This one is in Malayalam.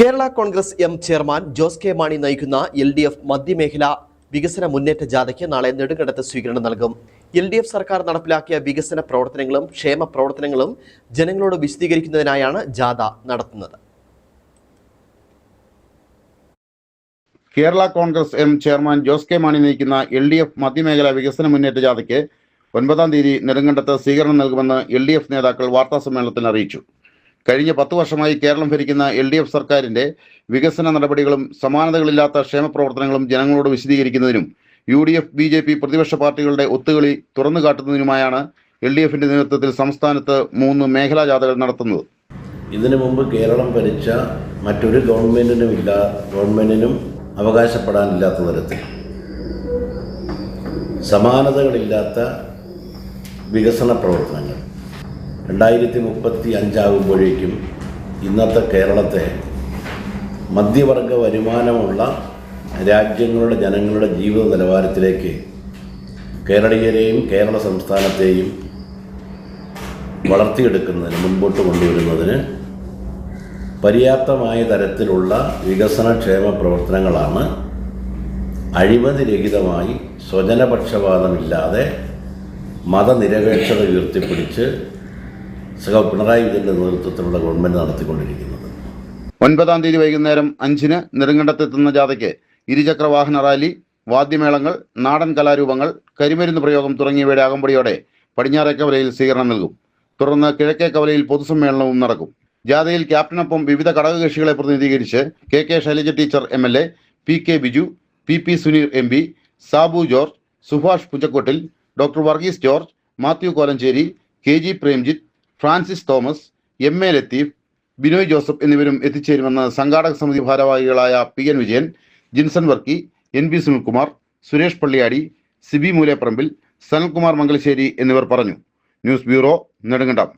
Kerala Congress M chairman Jose K Mani നയിക്കുന്ന എൽ ഡി എഫ് മധ്യമേഖല വികസന മുന്നേറ്റ ജാഥയ്ക്ക് നാളെ നെടുങ്കണ്ടത്ത് സ്വീകരണം നൽകും. എൽ ഡി എഫ് സർക്കാർ നടപ്പിലാക്കിയ വികസന പ്രവർത്തനങ്ങളും ക്ഷേമ പ്രവർത്തനങ്ങളും ജനങ്ങളോട് വിശദീകരിക്കുന്നതിനായാണ് ജാഥ നടത്തുന്നത്. Kerala Congress M chairman Jose K Mani നയിക്കുന്ന എൽ ഡി എഫ് മധ്യമേഖല വികസന മുന്നേറ്റ ജാഥയ്ക്ക് ഒൻപതാം തീയതി നെടുങ്കണ്ടത്ത് സ്വീകരണം നൽകുമെന്ന് എൽ ഡി എഫ് നേതാക്കൾ വാർത്താസമ്മേളനത്തിൽ അറിയിച്ചു. കഴിഞ്ഞ പത്തു വർഷമായി കേരളം ഭരിക്കുന്ന എൽ ഡി എഫ് സർക്കാരിന്റെ വികസന നടപടികളും സമാനതകളില്ലാത്ത ക്ഷേമപ്രവർത്തനങ്ങളും ജനങ്ങളോട് വിശദീകരിക്കുന്നതിനും U D F B J P പ്രതിപക്ഷ പാർട്ടികളുടെ ഒത്തുകളി തുറന്നു കാട്ടുന്നതിനുമായാണ് എൽ ഡി എഫിന്റെ നേതൃത്വത്തിൽ സംസ്ഥാനത്ത് മൂന്ന് മേഖലാ ജാഥകൾ നടത്തുന്നത്. ഇതിനു മുമ്പ് കേരളം ഭരിച്ച മറ്റൊരു ഗവൺമെന്റിനും ഇല്ല ഗവൺമെന്റിനും അവകാശപ്പെടാനില്ലാത്ത തരത്തിൽ. സമാനതകളില്ലാത്ത വികസന പ്രവർത്തനങ്ങൾ. രണ്ടായിരത്തി മുപ്പത്തി അഞ്ചാകുമ്പോഴേക്കും ഇന്നത്തെ കേരളത്തെ മധ്യവർഗ വരുമാനമുള്ള രാജ്യങ്ങളുടെ ജനങ്ങളുടെ ജീവിത നിലവാരത്തിലേക്ക് കേരളീയരെയും കേരള സംസ്ഥാനത്തെയും വളർത്തിയെടുക്കുന്നതിന് മുൻപോട്ട് കൊണ്ടുവരുന്നതിന് പര്യാപ്തമായ തരത്തിലുള്ള വികസന ക്ഷേമ പ്രവർത്തനങ്ങളാണ് അഴിമതിരഹിതമായി സ്വജനപക്ഷപാതമില്ലാതെ മതനിരപേക്ഷത ഉയർത്തിപ്പിടിച്ച് സഹ പിണറായി വിജയന്റെ നേതൃത്വത്തിലുള്ള ഗവൺമെന്റ് നടത്തിക്കൊണ്ടിരിക്കുന്നത്. ഒൻപതാം തീയതി വൈകുന്നേരം അഞ്ചിന് നെടുങ്കണ്ടത്തെത്തുന്ന ജാഥയ്ക്ക് ഇരുചക്ര വാഹന റാലി വാദ്യമേളങ്ങൾ നാടൻ കലാരൂപങ്ങൾ കരിമരുന്ന് പ്രയോഗം തുടങ്ങിയവയുടെ അകമ്പടിയോടെ പടിഞ്ഞാറേ കവലയിൽ സ്വീകരണം നൽകും. തുടർന്ന് കിഴക്കേ കവലയിൽ പൊതുസമ്മേളനവും നടക്കും. ജാഥയിൽ ക്യാപ്റ്റനൊപ്പം വിവിധ ഘടകകക്ഷികളെ പ്രതിനിധീകരിച്ച് K K Shailaja teacher M L A P K Biju P P Suneer M P Sabu George Subhash Punchakkottil doctor Varghese George Mathew Kolenchery K G Premjith Francis Thomas M A Latheef Binoy Joseph എന്നിവരും എത്തിച്ചേരുമെന്ന് സംഘാടക സമിതി ഭാരവാഹികളായ P N Vijayan Jinson Varkey N P Sunilkumar Suresh Palliyadi Sibi Moolepparambil Sanalkumar Mangalassery എന്നിവർ പറഞ്ഞു. News bureau Nedumkandam.